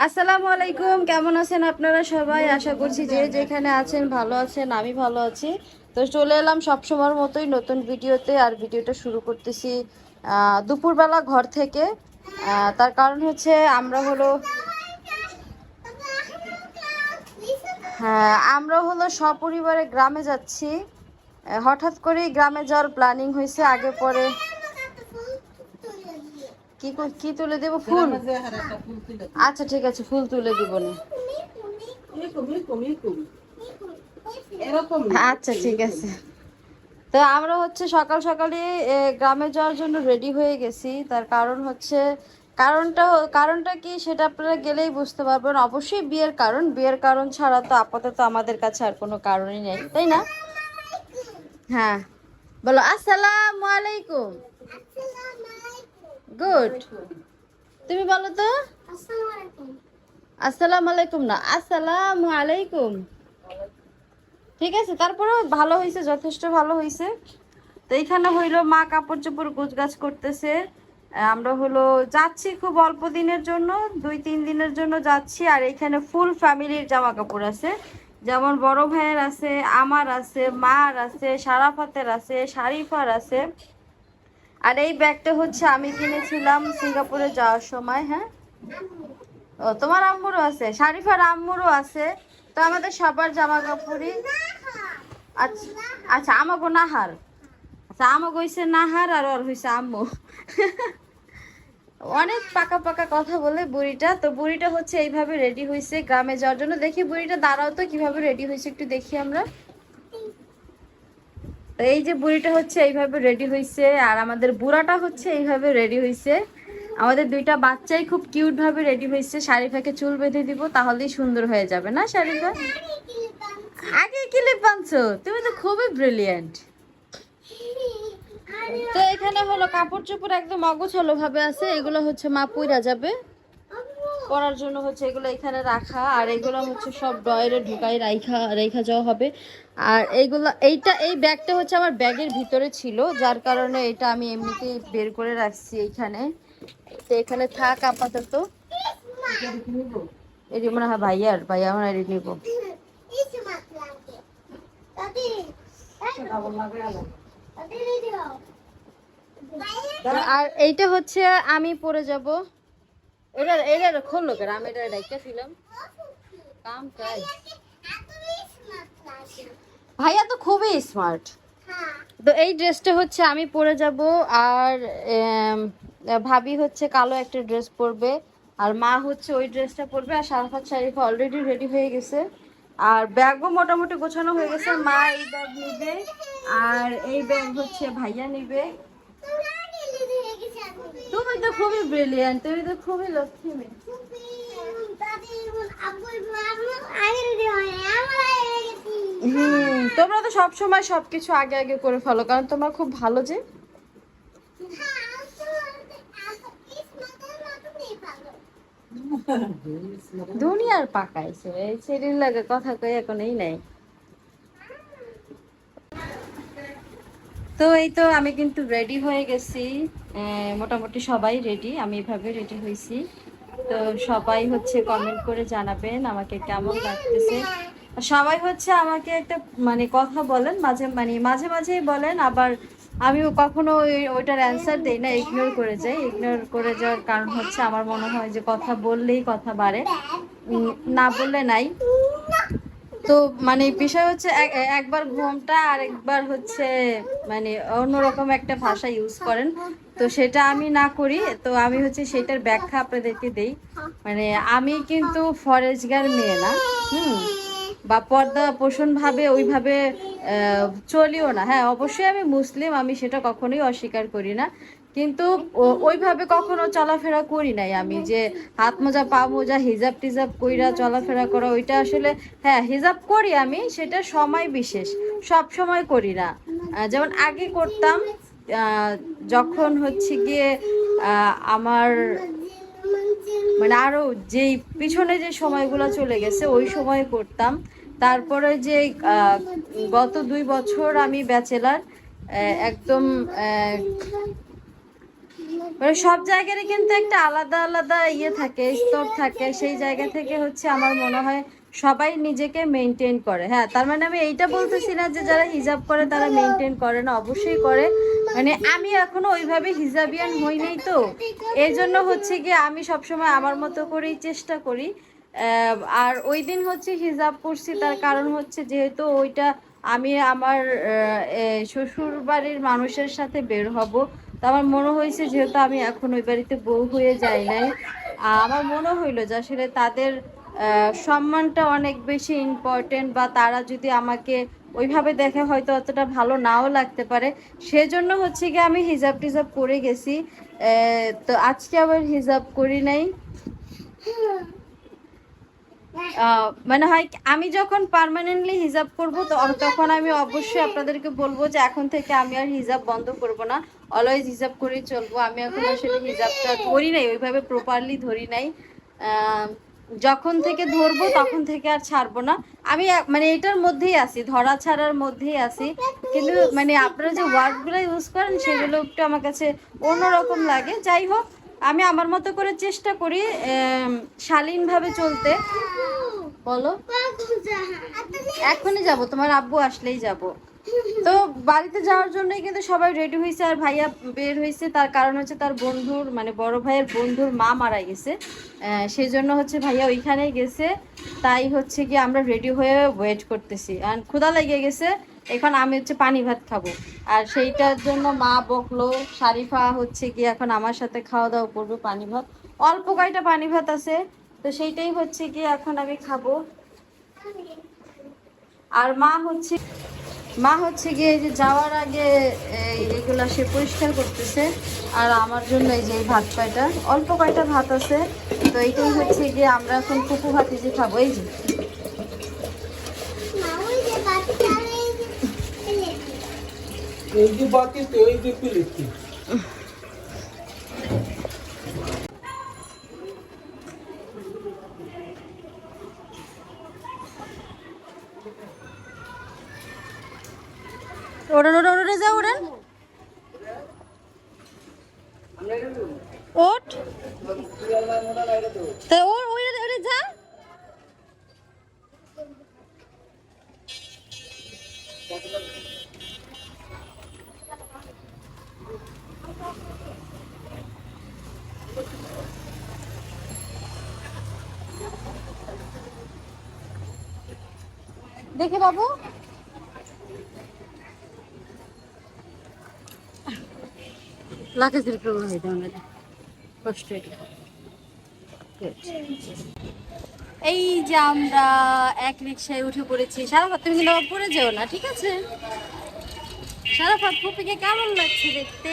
আসসালামু আলাইকুম, কেমন আছেন আপনারা সবাই? আশা করছি যে যেখানে আছেন ভালো আছেন, আমি ভালো আছি। তো চলে এলাম সবসময়ের মতোই নতুন ভিডিওতে আর ভিডিওটা শুরু করতেছি দুপুরবেলা ঘর থেকে। তার কারণ হচ্ছে আমরা হলো হ্যাঁ আমরা হলো সপরিবারে গ্রামে যাচ্ছি। হঠাৎ করেই গ্রামে যাওয়ার প্ল্যানিং হয়েছে, আগে পরে কি কি তুলে দেবো? ফুল। আচ্ছা ঠিক আছে ফুল তুলে দিব না। আচ্ছা ঠিক আছে। তো আমরা হচ্ছে সকাল সকালে গ্রামে যাওয়ার জন্য রেডি হয়ে গেছি। তার কারণ হচ্ছে কারণটা কারণটা কি সেটা আপনারা গেলেই বুঝতে পারবেন। অবশ্যই বিয়ের কারণ। বিয়ের কারণ ছাড়া তো আপাতত আমাদের কাছে আর কোনো কারণই নেই তাই না? হ্যাঁ। বলো আসসালামু আলাইকুম। গুড তুমি বলো তো? আসসালামু আলাইকুম। না আসসালাম আলাইকুম। ঠিক আছে তারপরেও ভালো হয়েছে যথেষ্ট ভালো হয়েছে। তো এইখানে হইল মা কাপড় চোপড় গাছ করতেছে আমরা হলো যাচ্ছি খুব অল্প দিনের জন্য দুই তিন দিনের জন্য যাচ্ছি। আর এখানে ফুল ফ্যামিলির জামা কাপড় আছে। যেমন বড় ভাইয়ের আছে আমার আছে মার আছে সারাফাতের আছে শারিফার আছে। আর এই ব্যাগটা হচ্ছে আমি কিনেছিলাম সিঙ্গাপুরে যাওয়ার সময় হ্যাঁ? ও, তোমার আম্মুরও আছে, শারিফার আম্মুরও আছে। তো আমাদের সবার জামা কাপড়ই আচ্ছা আচ্ছা আমাগো নাহার। আচ্ছা আমাগো হইছে নাহার আর ওর হইছে আম্মু। অনেক পাকা পাকা কথা বলে বুড়িটা, তো বুড়িটা হচ্ছে এইভাবে রেডি হয়েছে গ্রামে যাওয়ার জন্য। দেখি বুড়িটা দাঁড়াও তো, কীভাবে রেডি হয়েছে একটু দেখি আমরা। এই যে বুড়িটা হচ্ছে এইভাবে রেডি হয়েছে আর আমাদের বুড়াটা হচ্ছে এইভাবে রেডি হয়েছে আমাদের দুইটা বাচ্চাই খুব কিউট ভাবে রেডি হয়েছে শারিফাকে চুল বেঁধে দিব, তাহলেই সুন্দর হয়ে যাবে, না শারিফা? আগে কি বানছো? তুমি তো খুবই ব্রিলিয়েন্ট তো এখানে হলো কাপড় চোপড় একদম অগোছালো ভাবে আছে, এগুলো হচ্ছে মা পুইরা যাবে। পরার জন্য হচ্ছে এগুলো এখানে রাখা, আর এগুলো হচ্ছে সব ড্রয়ারে ঢুকাই রাইখা রেখা যাওয়া হবে। আর এইগুলো, এইটা, এই ব্যাগটা হচ্ছে আমার ব্যাগের ভিতরে ছিল, যার কারণে এটা আমি এমনিতেই বের করে রাখছি এইখানে। তো এখানে থাক আপাতত। এটি মনে হয় ভাইয়ার, ভাইয়া আমার এটি নিব। আর এইটা হচ্ছে আমি পরে যাব। এটা এটা খোলো কেন আমি এটা ডাইকা ছিলাম কাম কাজ। ভাইয়া তো খুবই স্মার্ট তো এই ড্রেসটা হচ্ছে আমি পরে যাব আর ভাবি হচ্ছে কালো একটা ড্রেস পরবে আর মা হচ্ছে ওই ড্রেসটা পরবে আর সারাফাত শারিফা অলরেডি রেডি হয়ে গেছে। আর ব্যাগও মোটামুটি গোছানো হয়ে গেছে মা এই ব্যাগ নিবে আর এই ব্যাগ হচ্ছে ভাইয়া নিবে। তুমি তো খুবই ব্রিলিয়ান্ট তুমি তো খুবই লক্ষ্মী মেয়ে। হুম, তোমরা তো সব সময় সবকিছু আগে আগে করে ফেলো, কারণ তোমরা খুব ভালো যে। দুনিয়ার পাকাইছে, এই সেদিন লাগে কথা কই এখন এই নাই। তো এই তো আমি কিন্তু রেডি হয়ে গেছি মোটামুটি সবাই রেডি আমি এভাবে রেডি হয়েছি। তো সবাই হচ্ছে কমেন্ট করে জানাবেন আমাকে কেমন লাগতেছে। সবাই হচ্ছে আমাকে একটা মানে কথা বলেন, মাঝে মানে মাঝে মাঝেই বলেন, আবার আমি কখনো ওই- ওইটার অ্যান্সার দেই না ইগনোর করে যাই। ইগনোর করে যাওয়ার কারণ হচ্ছে আমার মনে হয় যে কথা বললেই কথা বাড়ে না বললে নাই। তো মানে বিষয় হচ্ছে এক- একবার ঘুমটা আর একবার হচ্ছে মানে অন্যরকম একটা ভাষা ইউজ করেন। তো সেটা আমি না করি, তো আমি হচ্ছে সেটার ব্যাখ্যা আপনাদেরকে দেই। মানে আমি কিন্তু ফরেজগার মেয়ে না, হুম, বা পর্দা পোষণ ভাবে ওইভাবে চলিও না। হ্যাঁ অবশ্যই আমি মুসলিম, আমি সেটা কখনোই অস্বীকার করি না। কিন্তু ওইভাবে কখনো চলাফেরা করি নাই আমি যে হাত মোজা, পা মোজা, হিজাব টিজাব কইরা চলাফেরা করা, ওইটা আসলে হ্যাঁ হিজাব করি আমি, সেটা সময় বিশেষ, সব সময় করি না। যেমন আগে করতাম যখন হচ্ছে গিয়ে আমার মানে আরও যেই পিছনে যে সময়গুলো চলে গেছে, ওই সময় করতাম। তারপরে যে গত দুই বছর আমি ব্যাচেলার একদম মানে সব জায়গারই কিন্তু একটা আলাদা আলাদা ইয়ে থাকে, স্তর থাকে। সেই জায়গা থেকে হচ্ছে আমার মনে হয় সবাই নিজেকে মেনটেন করে। হ্যাঁ তার মানে আমি এইটা বলতেছি না যে যারা হিজাব করে তারা মেনটেন করে না, অবশ্যই করে। মানে আমি এখনও ওইভাবে হিজাবিয়ান হই নাই তো। এই জন্য হচ্ছে কি আমি সবসময় আমার মতো করেই চেষ্টা করি। আর ওই দিন হচ্ছে হিজাব করছি, তার কারণ হচ্ছে যেহেতু ওইটা আমি আমার শ্বশুর বাড়ির মানুষের সাথে বের হব। তো আমার মনে হয়েছে যেহেতু আমি এখন ওই বাড়িতে বউ হয়ে যাই নাই। আমার মনে হইল যে আসলে তাদের সম্মানটা অনেক বেশি ইম্পর্টেন্ট বা তারা যদি আমাকে ওইভাবে দেখে হয়তো অতটা ভালো নাও লাগতে পারে। সেজন্য হচ্ছে কি আমি হিজাব টিজাব করে গেছি। তো আজকে আবার হিজাব করি নাই। মানে হয় আমি যখন পার্মানেন্টলি হিজাব করব, তো তখন আমি অবশ্যই আপনাদেরকে বলব যে এখন থেকে আমি আর হিজাব বন্ধ করব না। অলওয়েজ হিজাব করেই চলবো। আমি এখন আসলে হিজাবটা ধরি নাই, ওইভাবে প্রপারলি ধরি নাই। যখন থেকে ধরবো, তখন থেকে আর ছাড়বো না। আমি মানে এটার মধ্যেই আছি, ধরা ছাড়ার মধ্যেই আছি। কিন্তু মানে আপনারা যে ওয়ার্ডগুলো ইউজ করেন, সেগুলো একটু আমার কাছে অন্যরকম লাগে। যাই হোক, আমি আমার মতো করে চেষ্টা করি শালীনভাবে চলতে। বলো। এখনই যাব, তোমার আব্বু আসলেই যাব। তো বাড়িতে যাওয়ার জন্যই কিন্তু সবাই রেডি হয়েছে আর ভাইয়া বের হয়েছে তার কারণ হচ্ছে তার বন্ধুর মানে বড় ভাইয়ের বন্ধুর মা মারা গেছে। সেই জন্য হচ্ছে ভাইয়া ওইখানেই গেছে। তাই হচ্ছে কি আমরা রেডি হয়ে ওয়েট করতেছি। আর ক্ষুধা লেগে গেছে। এখন আমি হচ্ছে পানি ভাত খাব। আর সেইটার জন্য মা বকলো শারিফা হচ্ছে কি এখন আমার সাথে খাওয়া দাওয়া করব পানি ভাত। অল্প কয়টা পানি ভাত আছে, তো সেইটাই হচ্ছে কি এখন আমি খাব। আর মা হচ্ছে মা হচ্ছে গিয়ে এই যে যাওয়ার আগে এই- এগুলা সে পরিষ্কার করতেছে আর আমার জন্য এই যে এই ভাত কয়টা অল্প কয়টা ভাত আছে তো এইটাই হচ্ছে গিয়ে আমরা এখন কুকু ভাত এই যে। খাব এই যে এই যে বাতিতে ওই যে পিলিতি ওড়ান ওড়ান ওড়ে যা ওড়ান ওঠ তা ওর ওই ওরে যা দেখে বাবু। লাকেজের প্রবলেম কষ্ট এই যে আমরা এক রিক্সায় উঠে পড়েছি। সারাফাত তুমি কিন্তু পড়ে যেও না ঠিক আছে? সারাফাত ফুপিকে কেমন লাগছে দেখতে?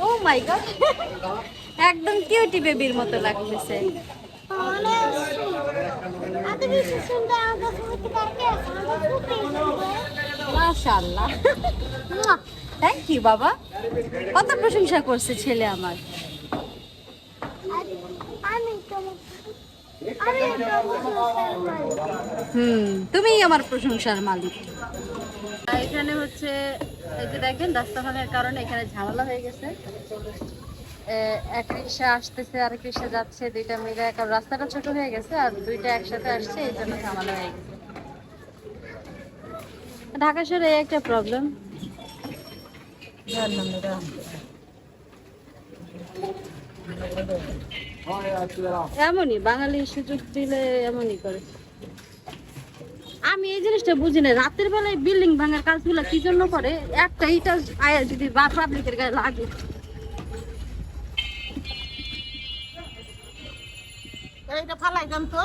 ও মাই গড একদম কিউটি বেবির মতো লাগতেছে। মাশাআল্লাহ। থ্যাংক ইউ বাবা। কত প্রশংসা করছে ছেলে আমার। হুম, তুমিই আমার প্রশংসার মালিক। এখানে হচ্ছে, এই যে দেখেন রাস্তাখানের কারণে এখানে ঝামেলা হয়ে গেছে। এক রিক্সা আসতেছে আর রিক্সা যাচ্ছে, দুইটা মিলে রাস্তাটা ছোট হয়ে গেছে আর দুইটা একসাথে আসছে, এই জন্য ঝামেলা হয়ে গেছে। ঢাকা শহরে একটা প্রবলেম এমনই, বাঙালি সুযোগ দিলে এমনই করে। আমি এই জিনিসটা বুঝি না, রাতের বেলায় বিল্ডিং ভাঙার কাজগুলো কি জন্য করে? একটা ইটা যদি বা পাবলিকের গায়ে লাগে। এইটা ফালাই দেন তো?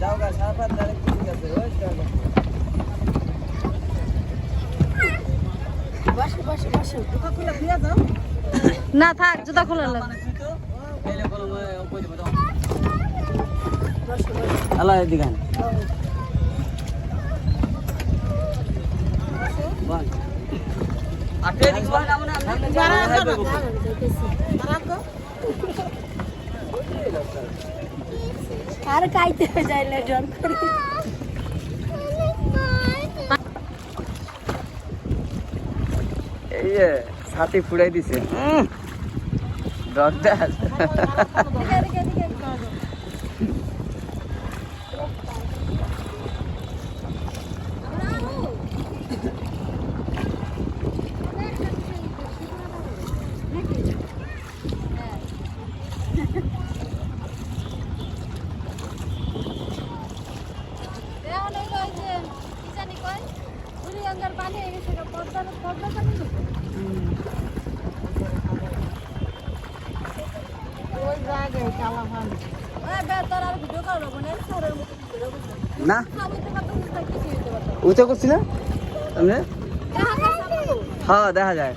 যাও গা ঠিক আছে ওই চলো না থাক জুতা খোলা দেব আল্লাহ এদিকে আন। বল এই ছাতি ফুড়াই দিছে। ডগটা ওই জায়গায় কালা ভালো না? উঁচা করছি না হ্যাঁ দেখা যায়।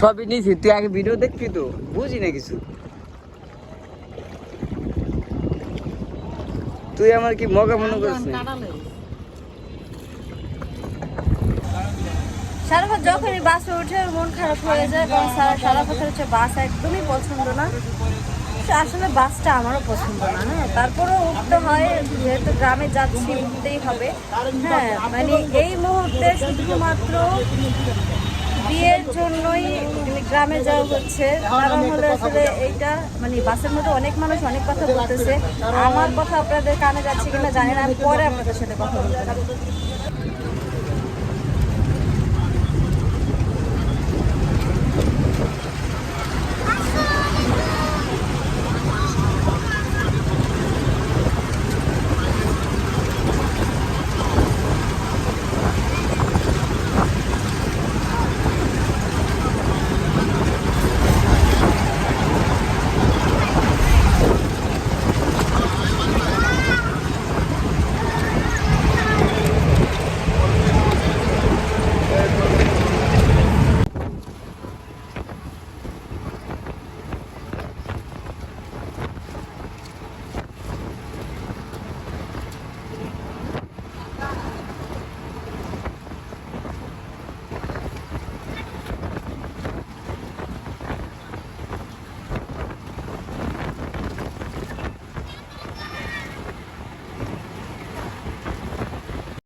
সবই নিয়েছি। তুই আগে ভিডিও দেখবি তো। বুঝি না কিছু। তুই আমার কি মগা মনে করছিস সারা পথ যখনই বাসে উঠে মন খারাপ হয়ে যায়, কারণ সারা পথে হচ্ছে বাস একদমই পছন্দ না। আসলে বাসটা আমারও পছন্দ না হ্যাঁ। তারপরেও উঠতে হয়, যেহেতু গ্রামে যাচ্ছি, উঠতেই হবে। হ্যাঁ মানে এই মুহূর্তে শুধুমাত্র বিয়ের জন্যই গ্রামে যাওয়া হচ্ছে। কারণ হলো আসলে এইটা মানে বাসের মধ্যে অনেক মানুষ অনেক কথা বলতেছে। আমার কথা আপনাদের কানে যাচ্ছে কিনা জানি না, আমি পরে আপনাদের সাথে কথা বলতে